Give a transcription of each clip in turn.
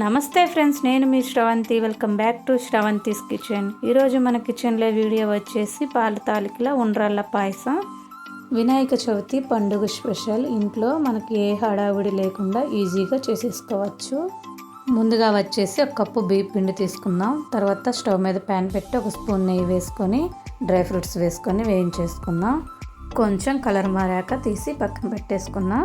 నమస్తే ఫ్రెండ్స్ నేను మీ Sravanthi. Welcome back to Sravanthi's kitchen. ఈరోజు మన కిచెన్లో వీడియో వచ్చేసి పాల తాలికల ఉండ్రాళ్ళ పాయసం. వినాయక చవితి పండుగ స్పెషల్. ఇంట్లో మనకి ఏ హడావిడి లేకుండా ఈజీగా చేసేసుకోవచ్చు. ముందుగా వచ్చేసి ఒక కప్పు బియ్య పిండి తీసుకుందాం. తర్వాత స్టవ్ మీద ప్యాన్ పెట్టి ఒక స్పూన్ నెయ్యి వేసుకొని డ్రై ఫ్రూట్స్ వేసుకొని వేయించేసుకుందాం. కొంచెం కలర్ మారాక తీసి పక్కన పెట్టేసుకుందాం.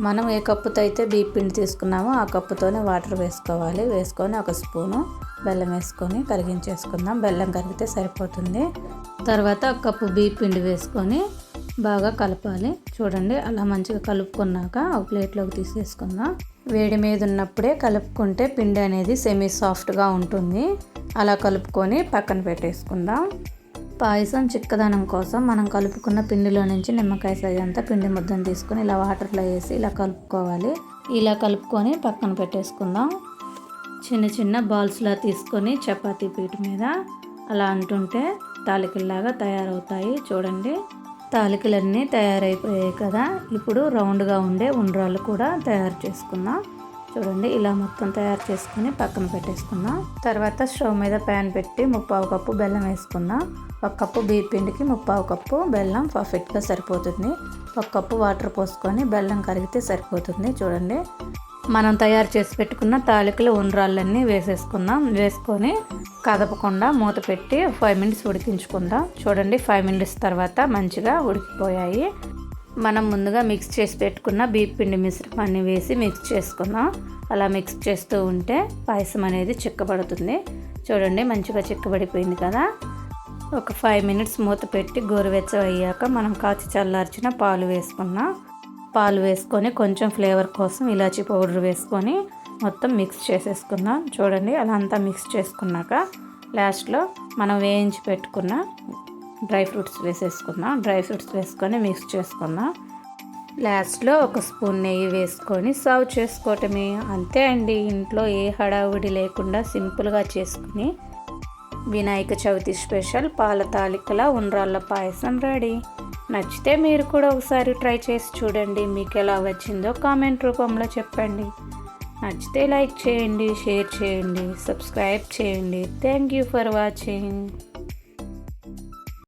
మనం ఏ కప్పుతో అయితే బియ్య పిండి తీసుకున్నామో ఆ కప్పుతోనే వాటర్ వేసుకోవాలి. వేసుకొని ఒక స్పూను బెల్లం వేసుకొని కరిగించేసుకుందాం. బెల్లం కరిగితే సరిపోతుంది. తర్వాత ఒక కప్పు బియ్య పిండి వేసుకొని బాగా కలపాలి. చూడండి అలా మంచిగా కలుపుకున్నాక ఒక ప్లేట్లోకి తీసేసుకుందాం. వేడి మీద ఉన్నప్పుడే కలుపుకుంటే పిండి అనేది సెమీ సాఫ్ట్గా ఉంటుంది. అలా కలుపుకొని పక్కన పెట్టేసుకుందాం. పాయసం చిక్కదనం కోసం మనం కలుపుకున్న పిండిలో నుంచి నిమ్మకాయ సైజ్ పిండి ముద్దను తీసుకొని ఇలా వాటర్లో వేసి ఇలా కలుపుకోవాలి. ఇలా కలుపుకొని పక్కన పెట్టేసుకుందాం. చిన్న చిన్న బాల్స్లా తీసుకొని చపాతీ పీట మీద అలా అంటుంటే తాలికల్లాగా తయారవుతాయి చూడండి. తాలికలన్నీ తయారైపోయాయి కదా. ఇప్పుడు రౌండ్గా ఉండే ఉండ్రాలు కూడా తయారు చేసుకుందాం. చూడండి ఇలా మొత్తం తయారు చేసుకుని పక్కన పెట్టేసుకుందాం. తర్వాత స్టవ్ మీద ప్యాన్ పెట్టి ముప్పావు కప్పు బెల్లం వేసుకుందాం. ఒక కప్పు బియ్య పిండికి ముప్పావు కప్పు బెల్లం పర్ఫెక్ట్గా సరిపోతుంది. ఒక కప్పు వాటర్ పోసుకొని బెల్లం కరిగితే సరిపోతుంది చూడండి. మనం తయారు చేసి పెట్టుకున్న తాలికల ఉండ్రాళ్ళన్నీ వేసేసుకుందాం. వేసుకొని కదపకుండా మూత పెట్టి ఫైవ్ మినిట్స్ ఉడికించుకుందాం. చూడండి ఫైవ్ మినిట్స్ తర్వాత మంచిగా ఉడికిపోయాయి. మనం ముందుగా మిక్స్ చేసి పెట్టుకున్న బీప్ పిండి మిశ్రమాన్ని వేసి మిక్స్ చేసుకుందాం. అలా మిక్స్ చేస్తూ ఉంటే పాయసం అనేది చిక్కబడుతుంది. చూడండి మంచిగా చిక్కబడిపోయింది కదా. ఒక ఫైవ్ మినిట్స్ మూత పెట్టి గోరువెచ్చ అయ్యాక మనం కాచి చల్లార్చిన పాలు వేసుకున్నాం పాలు వేసుకొని కొంచెం ఫ్లేవర్ కోసం ఇలాచి పౌడర్ వేసుకొని మొత్తం మిక్స్ చేసేసుకుందాం. చూడండి అలా అంతా మిక్స్ చేసుకున్నాక లాస్ట్లో మనం వేయించి పెట్టుకున్న డ్రై ఫ్రూట్స్ వేసేసుకుందాం డ్రై ఫ్రూట్స్ వేసుకొని మిక్స్ చేసుకుందాం లాస్ట్లో ఒక స్పూన్ నెయ్యి వేసుకొని సర్వ్ చేసుకోవటమే. అంతే అండి. ఇంట్లో ఏ హడావుడి లేకుండా సింపుల్గా చేసుకుని వినాయక చవితి స్పెషల్ పాల తాలికల ఉండ్రాళ్ళ పాయసం రెడీ. నచ్చితే మీరు కూడా ఒకసారి ట్రై చేసి చూడండి. మీకు ఎలా వచ్చిందో కామెంట్ రూపంలో చెప్పండి. నచ్చితే లైక్ చేయండి షేర్ చేయండి సబ్స్క్రైబ్ చేయండి. Thank you for watching.